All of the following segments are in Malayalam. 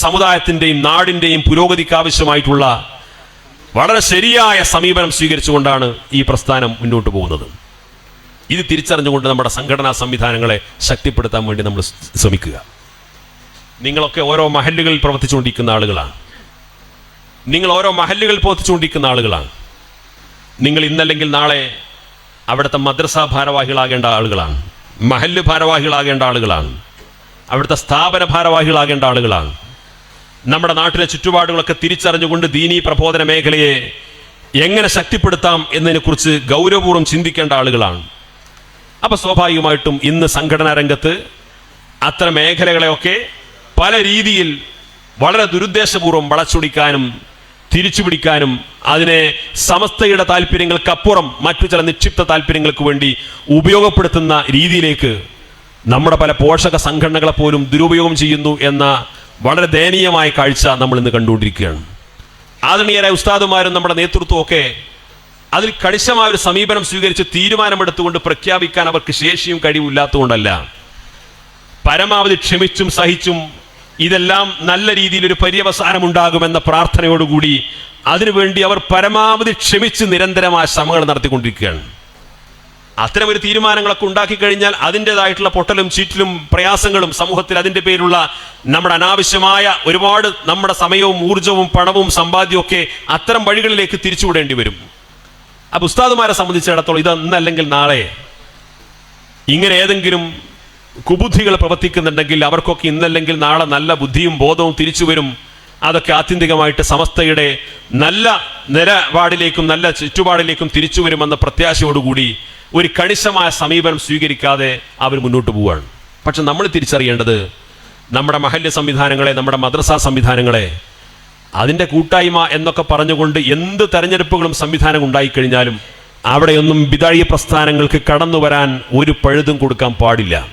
സമുദായത്തിന്റെയും നാടിന്റെയും പുരോഗതിക്ക് ആവശ്യമായിട്ടുള്ള വളരെ ശരിയായ സമീപനം സ്വീകരിച്ചുകൊണ്ടാണ് ഈ പ്രസ്ഥാനം മുന്നോട്ട് പോകുന്നത്. ഇത് തിരിച്ചറിഞ്ഞുകൊണ്ട് നമ്മുടെ സംഘടനാ സംവിധാനങ്ങളെ ശക്തിപ്പെടുത്താൻ വേണ്ടി നമ്മൾ ശ്രമിക്കുക. നിങ്ങളൊക്കെ ഓരോ മഹല്ലുകളിൽ പ്രവർത്തിച്ചുകൊണ്ടിരിക്കുന്ന ആളുകളാണ്. നിങ്ങൾ ഓരോ മഹല്ലുകളിൽ പ്രവർത്തിച്ചുകൊണ്ടിരിക്കുന്ന ആളുകളാണ്. നിങ്ങൾ ഇന്നല്ലെങ്കിൽ നാളെ അവിടുത്തെ മദ്രസ ഭാരവാഹികളാകേണ്ട ആളുകളാണ്. മഹല്ല് ഭാരവാഹികളാകേണ്ട ആളുകളാണ്. അവിടുത്തെ സ്ഥാപന ഭാരവാഹികളാകേണ്ട ആളുകളാണ്. നമ്മുടെ നാട്ടിലെ ചുറ്റുപാടുകളൊക്കെ തിരിച്ചറിഞ്ഞുകൊണ്ട് ദീനീ പ്രബോധന മേഖലയെ എങ്ങനെ ശക്തിപ്പെടുത്താം എന്നതിനെക്കുറിച്ച് ഗൗരവപൂർവം ചിന്തിക്കേണ്ട ആളുകളാണ്. അപ്പൊ സ്വാഭാവികമായിട്ടും ഇന്ന് സംഘടനാ രംഗത്ത് അത്തരം മേഖലകളെയൊക്കെ പല രീതിയിൽ വളരെ ദുരുദ്ദേശപൂർവം വളച്ചൊടിക്കാനും തിരിച്ചുപിടിക്കാനും അതിനെ സമസ്തയുടെ താല്പര്യങ്ങൾക്കപ്പുറം മറ്റു ചില നിക്ഷിപ്ത താല്പര്യങ്ങൾക്ക് വേണ്ടി ഉപയോഗപ്പെടുത്തുന്ന രീതിയിലേക്ക് നമ്മുടെ പല പോഷക സംഘടനകളെ പോലും ദുരുപയോഗം ചെയ്യുന്നു എന്ന വളരെ ദയനീയമായ കാഴ്ച നമ്മൾ ഇന്ന് കണ്ടുകൊണ്ടിരിക്കുകയാണ്. ആദരണീയരായ ഉസ്താദുമാരും നമ്മുടെ നേതൃത്വവും ഒക്കെ അതിൽ കണിശമായ ഒരു സമീപനം സ്വീകരിച്ച് തീരുമാനമെടുത്തുകൊണ്ട് പ്രഖ്യാപിക്കാൻ അവർക്ക് ശേഷിയും കഴിവില്ലാത്തതുകൊണ്ടല്ല. പരമാവധി ക്ഷമിച്ചും സഹിച്ചും ഇതെല്ലാം നല്ല രീതിയിൽ ഒരു പര്യവസാനം ഉണ്ടാകുമെന്ന പ്രാർത്ഥനയോടുകൂടി അതിനുവേണ്ടി അവർ പരമാവധി ക്ഷമിച്ച് നിരന്തരമായ ശ്രമങ്ങൾ നടത്തിക്കൊണ്ടിരിക്കുകയാണ്. അത്തരം ഒരു തീരുമാനങ്ങളൊക്കെ ഉണ്ടാക്കി കഴിഞ്ഞാൽ അതിന്റെതായിട്ടുള്ള പൊട്ടലും ചീറ്റിലും പ്രയാസങ്ങളും സമൂഹത്തിൽ അതിന്റെ പേരുള്ള നമ്മുടെ അനാവശ്യമായ ഒരുപാട് നമ്മുടെ സമയവും ഊർജവും പണവും സമ്പാദ്യവും ഒക്കെ അത്തരം വഴികളിലേക്ക് തിരിച്ചുവിടേണ്ടി വരും. ആ ഉസ്താദുമാരെ സംബന്ധിച്ചിടത്തോളം ഇത് നാളെ ഇങ്ങനെ ഏതെങ്കിലും കുബുദ്ധികൾ പ്രവർത്തിക്കുന്നുണ്ടെങ്കിൽ അവർക്കൊക്കെ ഇന്നല്ലെങ്കിൽ നാളെ നല്ല ബുദ്ധിയും ബോധവും തിരിച്ചു വരും. അതൊക്കെ ആത്യന്തികമായിട്ട് സമസ്തയുടെ നല്ല നിലപാടിലേക്കും നല്ല ചുറ്റുപാടിലേക്കും തിരിച്ചു വരുമെന്ന പ്രത്യാശയോടുകൂടി ഒരു കണിശമായ സമീപനം സ്വീകരിക്കാതെ അവർ മുന്നോട്ട് പോവുകയാണ് പക്ഷെ നമ്മൾ തിരിച്ചറിയേണ്ടത് നമ്മുടെ മഹല്യ സംവിധാനങ്ങളെ നമ്മുടെ മദ്രസാ സംവിധാനങ്ങളെ അതിന്റെ കൂട്ടായ്മ എന്നൊക്കെ പറഞ്ഞുകൊണ്ട് എന്ത് തെരഞ്ഞെടുപ്പുകളും സംവിധാനം ഉണ്ടായിക്കഴിഞ്ഞാലും അവിടെയൊന്നും ബിതാഴി പ്രസ്ഥാനങ്ങൾക്ക് കടന്നു വരാൻ ഒരു പഴുതും കൊടുക്കാൻ പാടില്ല.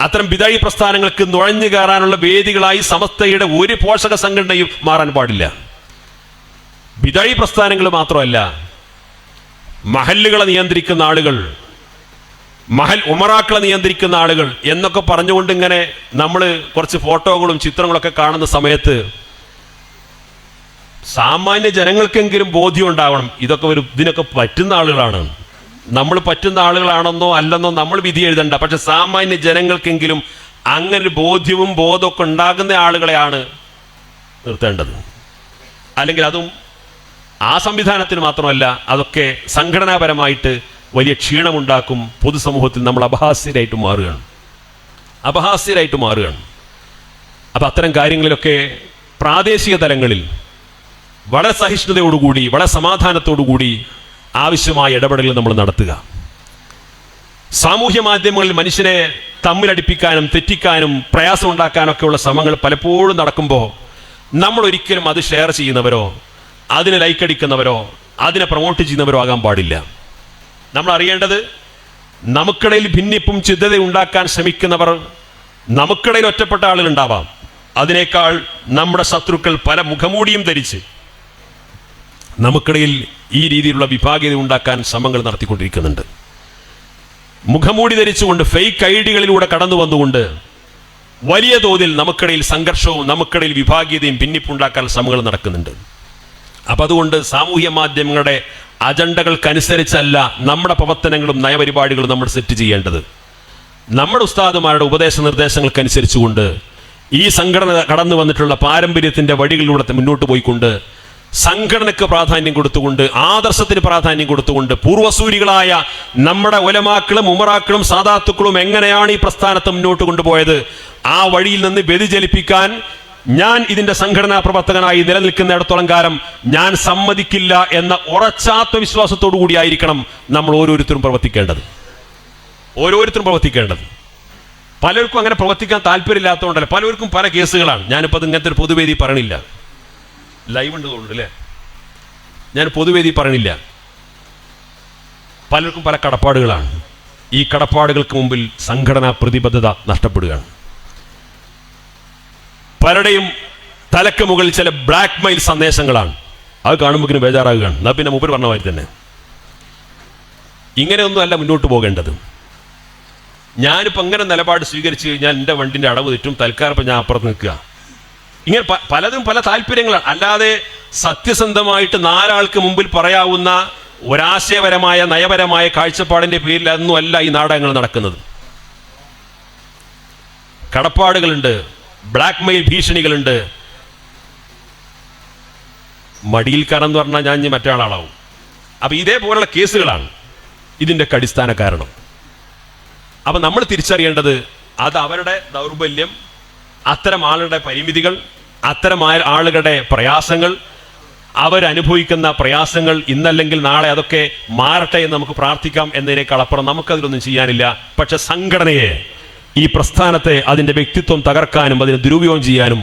അത്തരം ബിതാഴി പ്രസ്ഥാനങ്ങൾക്ക് നുഴഞ്ഞു കയറാനുള്ള വേദികളായി സമസ്തയുടെ ഒരു പോഷക സംഘടനയും മാറാൻ പാടില്ല. ബിതാഴി പ്രസ്ഥാനങ്ങൾ മാത്രമല്ല മഹല്ലുകളെ നിയന്ത്രിക്കുന്ന ആളുകൾ മഹൽ ഉമറാക്കളെ നിയന്ത്രിക്കുന്ന ആളുകൾ എന്നൊക്കെ പറഞ്ഞുകൊണ്ട് ഇങ്ങനെ നമ്മൾ കുറച്ച് ഫോട്ടോകളും ചിത്രങ്ങളൊക്കെ കാണുന്ന സമയത്ത് സാമാന്യ ജനങ്ങൾക്കെങ്കിലും ബോധ്യം ഉണ്ടാവണം. ഇതൊക്കെ ഒരു ഇതിനൊക്കെ പറ്റുന്ന ആളുകളാണ്. നമ്മൾ പറ്റുന്ന ആളുകളാണെന്നോ അല്ലെന്നോ നമ്മൾ വിധി എഴുതണ്ട. പക്ഷെ സാമാന്യ ജനങ്ങൾക്കെങ്കിലും അങ്ങനെ ബോധ്യവും ബോധമൊക്കെ ഉണ്ടാകുന്ന ആളുകളെയാണ് നിർത്തേണ്ടത്. അല്ലെങ്കിൽ അതും ആ സംവിധാനത്തിന് മാത്രമല്ല അതൊക്കെ സംഘടനാപരമായിട്ട് വലിയ ക്ഷീണമുണ്ടാക്കും പൊതുസമൂഹത്തിൽ നമ്മൾ അപഹാസ്യരായിട്ട് മാറുകയാണ്. അപഹാസ്യരായിട്ട് മാറുകയാണ്. അപ്പം അത്തരം കാര്യങ്ങളിലൊക്കെ പ്രാദേശിക തലങ്ങളിൽ വളരെ സഹിഷ്ണുതയോടുകൂടി വളരെ സമാധാനത്തോടുകൂടി ആവശ്യമായ ഇടപെടലുകൾ നമ്മൾ നടത്തുക. സാമൂഹ്യ മാധ്യമങ്ങളിൽ മനുഷ്യനെ തമ്മിലടിപ്പിക്കാനും തെറ്റിക്കാനും പ്രയാസം ഉണ്ടാക്കാനൊക്കെയുള്ള ശ്രമങ്ങൾ പലപ്പോഴും നടക്കുമ്പോൾ നമ്മൾ ഒരിക്കലും അത് ഷെയർ ചെയ്യുന്നവരോ അതിനെ ലൈക്ക് അടിക്കുന്നവരോ അതിനെ പ്രൊമോട്ട് ചെയ്യുന്നവരോ ആകാൻ പാടില്ല. നമ്മൾ അറിയേണ്ടത് നമുക്കിടയിൽ ഭിന്നിപ്പും ചിന്തത ഉണ്ടാക്കാൻ ശ്രമിക്കുന്നവർ നമുക്കിടയിൽ ഒറ്റപ്പെട്ട ആളുകളുണ്ടാവാം അതിനേക്കാൾ നമ്മുടെ ശത്രുക്കൾ പല മുഖമൂടിയും ധരിച്ച് നമുക്കിടയിൽ ഈ രീതിയിലുള്ള വിഭാഗീയത ഉണ്ടാക്കാൻ ശ്രമങ്ങൾ നടത്തിക്കൊണ്ടിരിക്കുന്നുണ്ട്. മുഖമൂടി ധരിച്ചുകൊണ്ട് ഫേക്ക് ഐഡികളിലൂടെ കടന്നു വന്നുകൊണ്ട് വലിയ തോതിൽ നമുക്കിടയിൽ സംഘർഷവും നമുക്കിടയിൽ വിഭാഗീയതയും ഭിന്നിപ്പുണ്ടാക്കാൻ ശ്രമങ്ങൾ നടക്കുന്നുണ്ട്. അപ്പൊ അതുകൊണ്ട് സാമൂഹ്യ മാധ്യമങ്ങളുടെ അജണ്ടകൾക്കനുസരിച്ചല്ല നമ്മുടെ പ്രവർത്തനങ്ങളും നയപരിപാടികളും നമ്മൾ സെറ്റ് ചെയ്യേണ്ടത്. നമ്മുടെ ഉസ്താദുമാരുടെ ഉപദേശ നിർദ്ദേശങ്ങൾക്കനുസരിച്ചുകൊണ്ട് ഈ സംഘടന കടന്നു വന്നിട്ടുള്ള പാരമ്പര്യത്തിന്റെ വഴികളിലൂടെ മുന്നോട്ട് പോയിക്കൊണ്ട് സംഘടനയ്ക്ക് പ്രാധാന്യം കൊടുത്തുകൊണ്ട് ആദർശത്തിന് പ്രാധാന്യം കൊടുത്തുകൊണ്ട് പൂർവസൂരികളായ നമ്മുടെ ഒലമാക്കളും ഉമറാക്കളും സാധാത്തുക്കളും എങ്ങനെയാണ് ഈ പ്രസ്ഥാനത്തെ മുന്നോട്ട് കൊണ്ടുപോയത്? ആ വഴിയിൽ നിന്ന് വ്യതിചലിപ്പിക്കാൻ ഞാൻ ഇതിന്റെ സംഘടനാ പ്രവർത്തകനായി നിലനിൽക്കുന്നിടത്തോളം കാലം ഞാൻ സമ്മതിക്കില്ല എന്ന ഉറച്ചാത്മവിശ്വാസത്തോടു കൂടിയായിരിക്കണം നമ്മൾ ഓരോരുത്തരും പ്രവർത്തിക്കേണ്ടത്. ഓരോരുത്തരും പ്രവർത്തിക്കേണ്ടത്. പലർക്കും അങ്ങനെ പ്രവർത്തിക്കാൻ താല്പര്യമില്ലാത്തതുകൊണ്ടല്ല? പലർക്കും പല കേസുകളാണ്. ഞാനിപ്പോൾ അത് ഇങ്ങനത്തെ ഒരു പൊതുവേദി പറയണില്ല. ലൈവ് ഉണ്ട് തോന്നുന്നു അല്ലേ? ഞാൻ പൊതുവേദി പറയണില്ല. പലർക്കും പല കടപ്പാടുകളാണ്. ഈ കടപ്പാടുകൾക്ക് മുമ്പിൽ സംഘടനാ പ്രതിബദ്ധത നഷ്ടപ്പെടുകയാണ്. പലരുടെയും തലക്ക് മുകളിൽ ചില ബ്ലാക്ക് മെയിൽ സന്ദേശങ്ങളാണ്. അത് കാണുമ്പോൾ ബേജാറാകുകയാണ്. എന്നാൽ പിന്നെ മുമ്പിൽ പറഞ്ഞ മാതിരി തന്നെ. ഇങ്ങനെയൊന്നും അല്ല മുന്നോട്ട് പോകേണ്ടത്. ഞാനിപ്പോൾ അങ്ങനെ നിലപാട് സ്വീകരിച്ചു കഴിഞ്ഞാൽ എന്റെ വണ്ടിന്റെ അടവ് തെറ്റും തൽക്കാലം ഇപ്പം ഞാൻ അപ്പുറത്ത് നിൽക്കുക. ഇങ്ങനെ പലതും പല താല്പര്യങ്ങളാണ്. അല്ലാതെ സത്യസന്ധമായിട്ട് നാലാൾക്ക് മുമ്പിൽ പറയാവുന്ന ഒരാശയപരമായ നയപരമായ കാഴ്ചപ്പാടിന്റെ പേരിൽ അതൊന്നും അല്ല ഈ നാടകങ്ങൾ നടക്കുന്നത്. കടപ്പാടുകളുണ്ട്. ബ്ലാക്ക് മെയിൽ ഭീഷണികളുണ്ട്. മടിയിൽ കറന്ന് പറഞ്ഞാൽ ഞാൻ ഇനി മറ്റൊരാളാവും അപ്പൊ ഇതേപോലുള്ള കേസുകളാണ് ഇതിന്റെ അടിസ്ഥാന കാരണം. അപ്പൊ നമ്മൾ തിരിച്ചറിയേണ്ടത് അത് അവരുടെ ദൗർബല്യം അത്തരം ആളുകളുടെ പരിമിതികൾ അത്തരം ആളുകളുടെ പ്രയാസങ്ങൾ അവരനുഭവിക്കുന്ന പ്രയാസങ്ങൾ ഇന്നല്ലെങ്കിൽ നാളെ അതൊക്കെ മാറട്ടെ എന്ന് നമുക്ക് പ്രാർത്ഥിക്കാം എന്നതിനേക്കാൾ അപ്പുറം നമുക്കതിലൊന്നും ചെയ്യാനില്ല. പക്ഷെ സംഘടനയെ ഈ പ്രസ്ഥാനത്തെ അതിന്റെ വ്യക്തിത്വം തകർക്കാനും അതിനെ ദുരുപയോഗം ചെയ്യാനും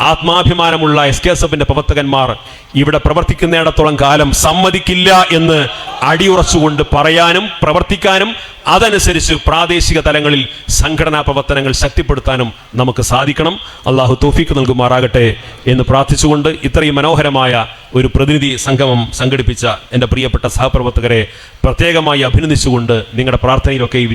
ആത്മാഭിമാനമുള്ള എസ് കെ എസ് എഫിന്റെ പ്രവർത്തകന്മാർ ഇവിടെ പ്രവർത്തിക്കുന്നിടത്തോളം കാലം സമ്മതിക്കില്ല എന്ന് അടിയുറച്ചുകൊണ്ട് പറയാനും പ്രവർത്തിക്കാനും അതനുസരിച്ച് പ്രാദേശിക തലങ്ങളിൽ സംഘടനാ പ്രവർത്തനങ്ങൾ ശക്തിപ്പെടുത്താനും നമുക്ക് സാധിക്കണം. അള്ളാഹു തോഫീക്ക് നൽകുമാറാകട്ടെ എന്ന് പ്രാർത്ഥിച്ചുകൊണ്ട് ഇത്രയും മനോഹരമായ ഒരു പ്രതിനിധി സംഗമം സംഘടിപ്പിച്ച എന്റെ പ്രിയപ്പെട്ട സഹപ്രവർത്തകരെ പ്രത്യേകമായി അഭിനന്ദിച്ചുകൊണ്ട് നിങ്ങളുടെ പ്രാർത്ഥനയിലൊക്കെ ഈ